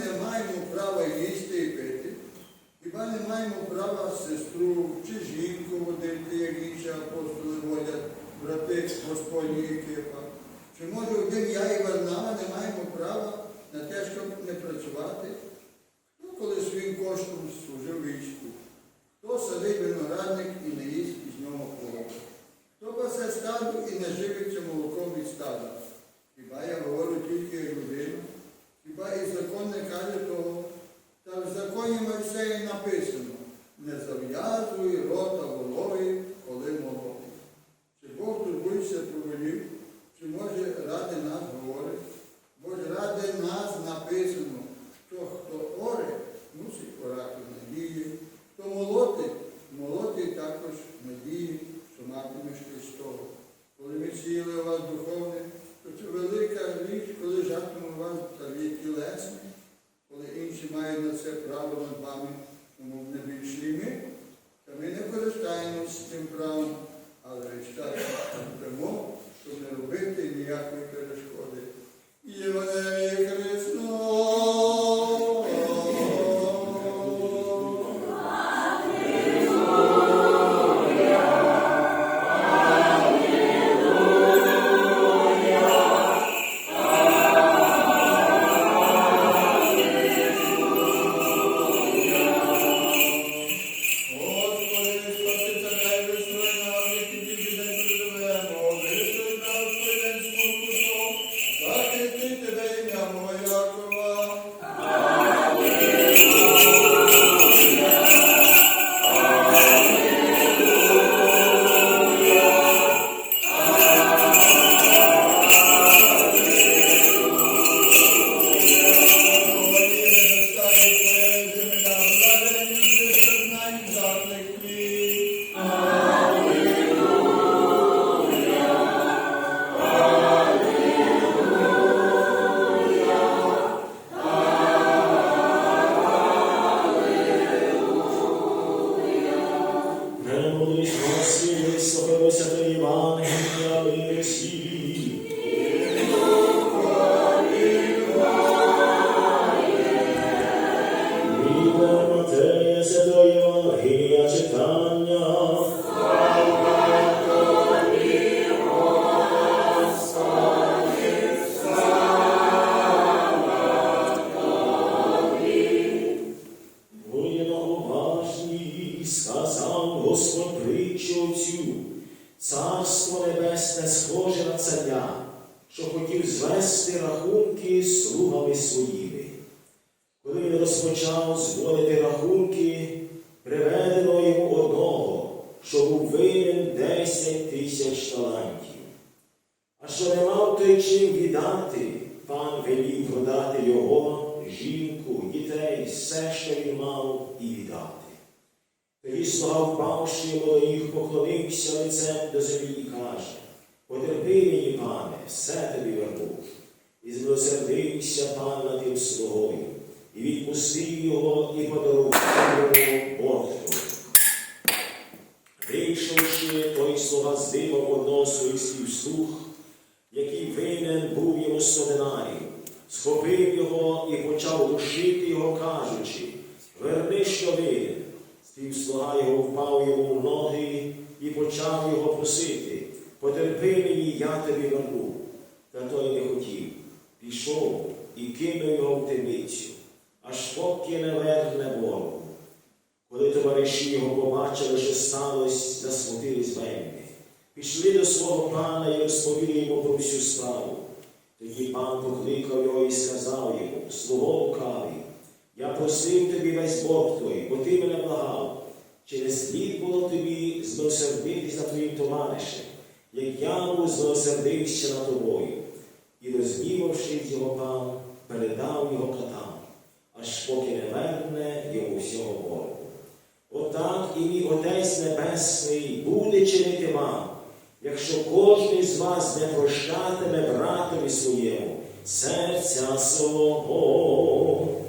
не маємо права їсти і пити? Хіба не маємо права сестру чи жінку водити, як інші апостоли водять, брати Господні Кипа? Чи може один я і Варнава не маємо права на те, щоб не працювати? Хто коли своїм коштом служив війську? Хто садить виноградник і не їсть із нього плоду? Хто пасе стаду і не живиться молоком від стада? Хіба я говорю тільки як людина? Хіба і закон не каже того? Та в законі Мойсеї написано, не зав'язуй рота волові, коли молодий. Чи Бог турбується про волів? Чи може ради нас говорить? Бо ж ради нас написано, що хто оре, мусить орати в надії, хто молотить, молотить також в надії, що матимеш Христову. Коли ми сіяли у вас духовне, то це велика річ, коли жатиме у вас таві тілесне, коли інші мають на це право над вами, тому не більше і ми, та ми не користаємося цим правом, але читати тому, щоб не робити ніякої перешкоди. І Христос! Своїми. Коли він розпочав зводити рахунки, приведено йому одного, що був винен десять тисяч талантів. А що не мав той чим віддати, пан велів продати його, жінку, дітей, все, що він мав, і віддати. Тоді слуга впавши до їх, поклонився лицем до землі і каже, потерпи мені, пане, все тобі верну. І змилосердився пан над тим слугою, і відпустив його, і подарував йому Богу. Вийшовши, той слуга здибав одного своїх співслуг, який винен був йому сто динарів, схопив його і почав душити його, кажучи, верни, що винен. Співслуга його впав йому в ноги і почав його просити, потерпи мені, я тобі верну. Та той не хотів. Пішов і кинув його в темницю, аж поки не верне Богу. Коли товариші його побачили, що сталося, засмутились вельми. Пішли до свого пана і розповіли йому про всю справу. Тоді пан покликав його і сказав йому, слуго лукавий, я просив тобі весь Бог твій, бо ти мене благав. Не слід було тобі змилосердитись над твоїм товаришем, як я був змилосердився над тобою? І розгнівавшись його пан, передав його катам, аж поки не верне йому всього Богу. Отак і мій Отець Небесний буде чинити вам, якщо кожен з вас не прощатиме братові своєму серця свого.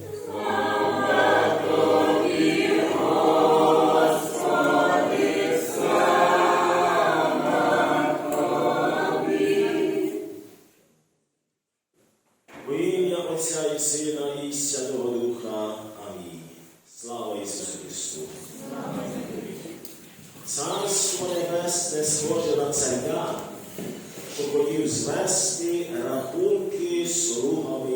У ім'я Отця і Сина, і Святого Духа. Амінь. Слава Ісусу Христу! Царство Небесне схоже на царя, що хотів звести рахунки з слугами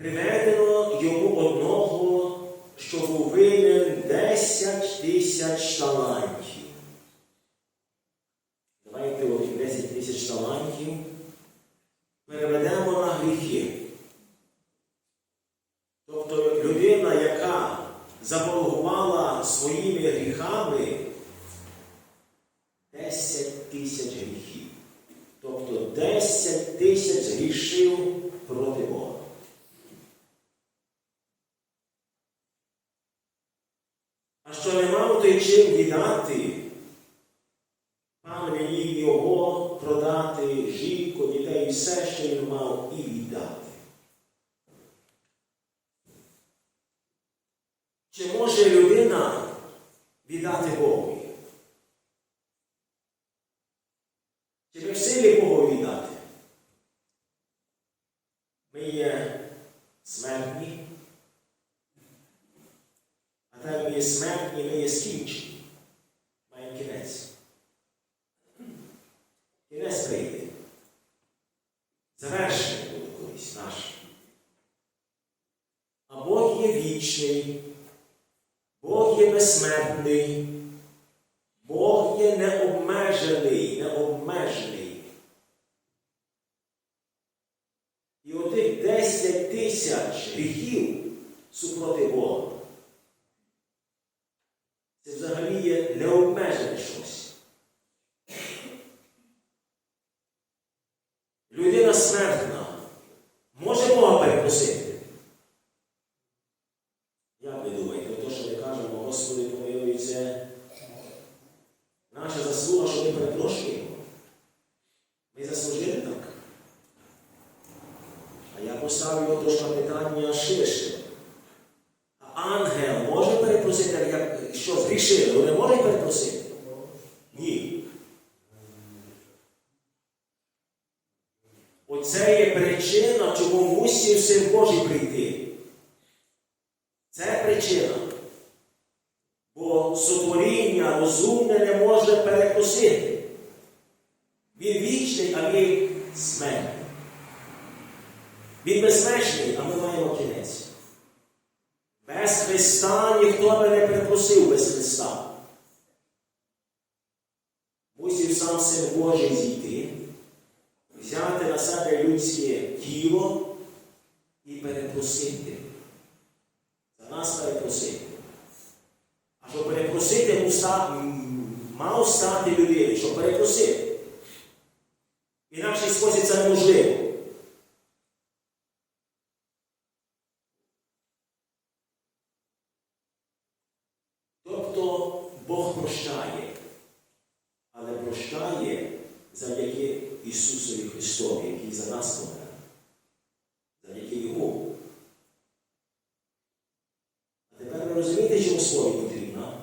Приведено йому одного, що був винен 10 тисяч талантів. Давайте оті 10 тисяч талантів переведемо на гріхи. Тобто людина, яка заборгувала своїми гріхами 10 тисяч гріхів. Тобто 10 тисяч грішив проти Бога. А що не мав той чим віддати, пан велів його продати жінку, дітей, все, що він мав, і віддати. Чи може людина віддати Богу? Чи ми в силі Богу віддати? Ми є смертні, ми є смертні, ми є скінчені. Маємо кінець. Кінець прийде. Завершення буде колись наше. А Бог є вічний, Бог є безсмертний, Бог є необмежений, необмежений. І отих 10 тисяч гріхів супроти Бога. Це взагалі є необмежене щось. Людина смертна може Бога перепросити. Як ви думаєте, то, що ми кажемо, Господи, помилуй, це наша заслуга, що ми перепрошуємо? Ми заслужили так. А його поставлю трошки питання ширше. Ангел може перепросити, як що згрішили? Вони можуть перепросити? Ні. Оце є причина, чому мусив син Божий прийти. Це причина. Бо сотворіння розумне не може перекусити. Він вічний, а він смертний. Він безмежний, а ми маємо кінець. Без Христа ніхто би не перепросив без Христа. Мусив сам син Божий зійти, взяти на себе людське тіло і перепросити. За нас перепросити. А щоб перепросити, мав стати людиною, щоб перепросити. Інакший спосіб це неможливо. Тобто Бог прощає, але прощає завдяки Ісусові Христові, який за нас помер. Завдяки Йому. А тепер ви розумієте, чому сповідь потрібна?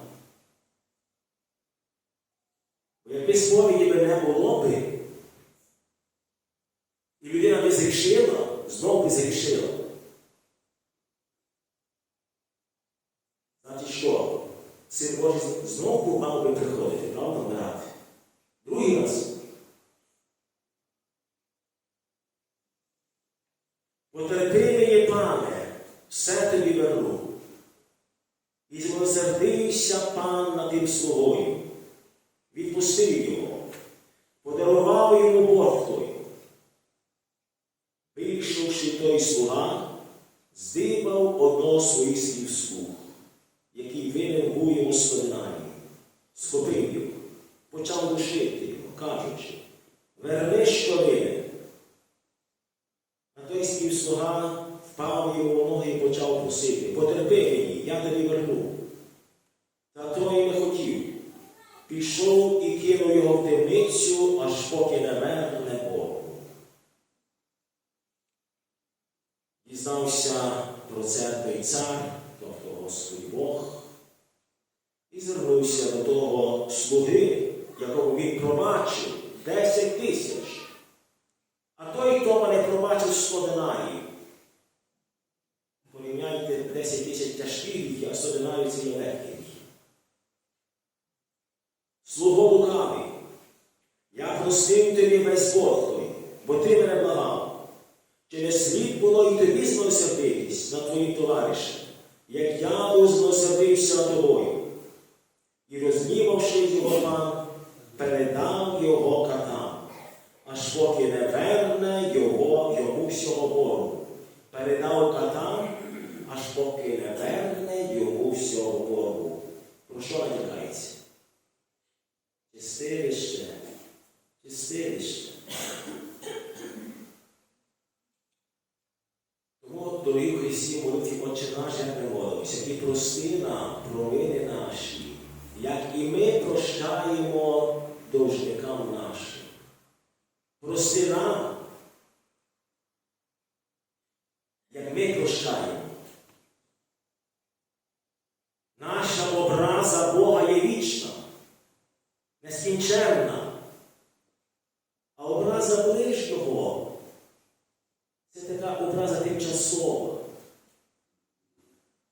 Бо якби сповіді би не було би, і людина би зрішила, знов би зрішила. Значить що? Син Божий знову мав би приходити, правда, вмирати. Другий раз. Потерпи мені, пане, все тобі верну. І змилосердився пан над тим слугою, відпустив його, йому борг той. Вийшовши той слуга, здибав одного своїх слів слуг, який винен був йому споминанні, схопив його, почав душити його, кажучи, верни, що винен. А той співслуга впав йому в ноги і почав просити, потерпи мені, я тобі верну. Та той не хотів. Пішов і кинув його в темницю, аж поки не мер не Богу. Дізнався про це той цар, тобто Господь Бог, і звернувся до того слуги, якому він пробачив 10 тисяч. А той, хто мене пробачив 100 динарів. Порівняйте 10 тисяч тяжких а 100 динарів це є легкий гріх. Слуго лукавий, я простив тобі весь той, бо ти мене благав. Чи не слід було і тобі на твоїм товаришем, як я був злосердився тобою? І рознівавши його пан, передав його катам, аж поки не верне його йому всього боргу. Передав катам, аж поки не верне йому всього боргу. Про що натякається? Чистилище, чистилище. Тому, дорогі в Христі, молитві Отче наш, як ми молимося, і прости нам провини наші, як і ми прощаємо довжникам нашим. Прости нам, як ми прощаємо. Наша образа Бога є вічна, нескінченна. А образа ближнього це така образа тимчасова.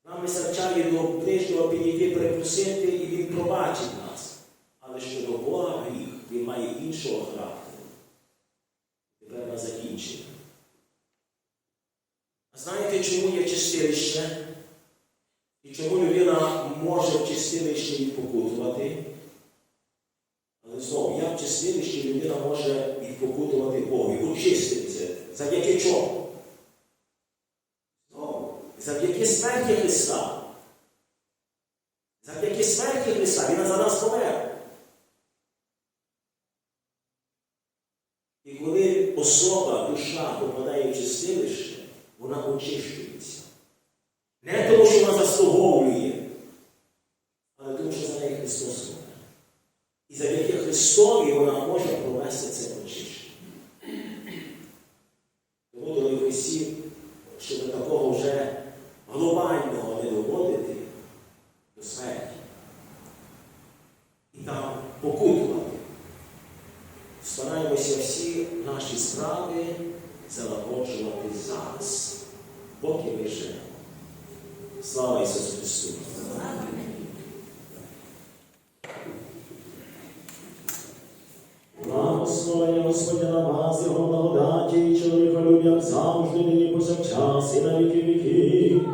Нам вистачає до ближнього підійти, перепросити, і він пробачить нас. Але щодо Бога гріх, він має іншого характеру. Тепер на закінчення. А знаєте, чому є чистилище? І чому людина може в чистилищі відпокутувати? Але знову, як в чистилищі людина може відпокутувати Богу і очиститися? Завдяки чому? Знову, завдяки смерті Христа. Христа Він за нас. І коли особа, душа попадає в чистилище, вона очищується. Не тому, що вона заслуговує, але тому, що за неї Христос помер. І завдяки Христові вона може провести це очищення. Тому, дорогі Христі, щоб такого вже глобального не доводити до смерті. І там покутувати. Стараємося всі наші справи залагоджувати зараз, поки ми живемо. Слава Ісусу Христу! Благословення Господня на вас, Його благодаті і чоловіколюб'ям завжди нині повсякчас і на віки віків.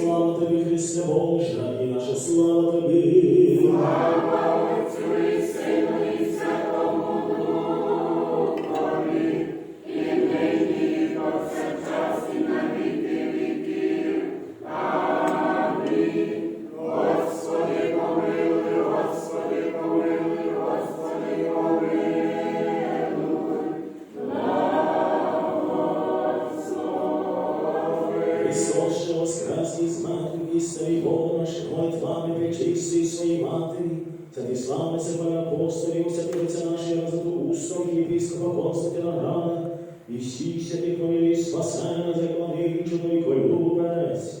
Слава тобі, Христе Боже, і наша слава тобі. Матері, Станіславиця, пане апостолів, святиця нашої устрої єпископа Константина Грана, і всіх святих помилі спасена, законний чоловіколюбець.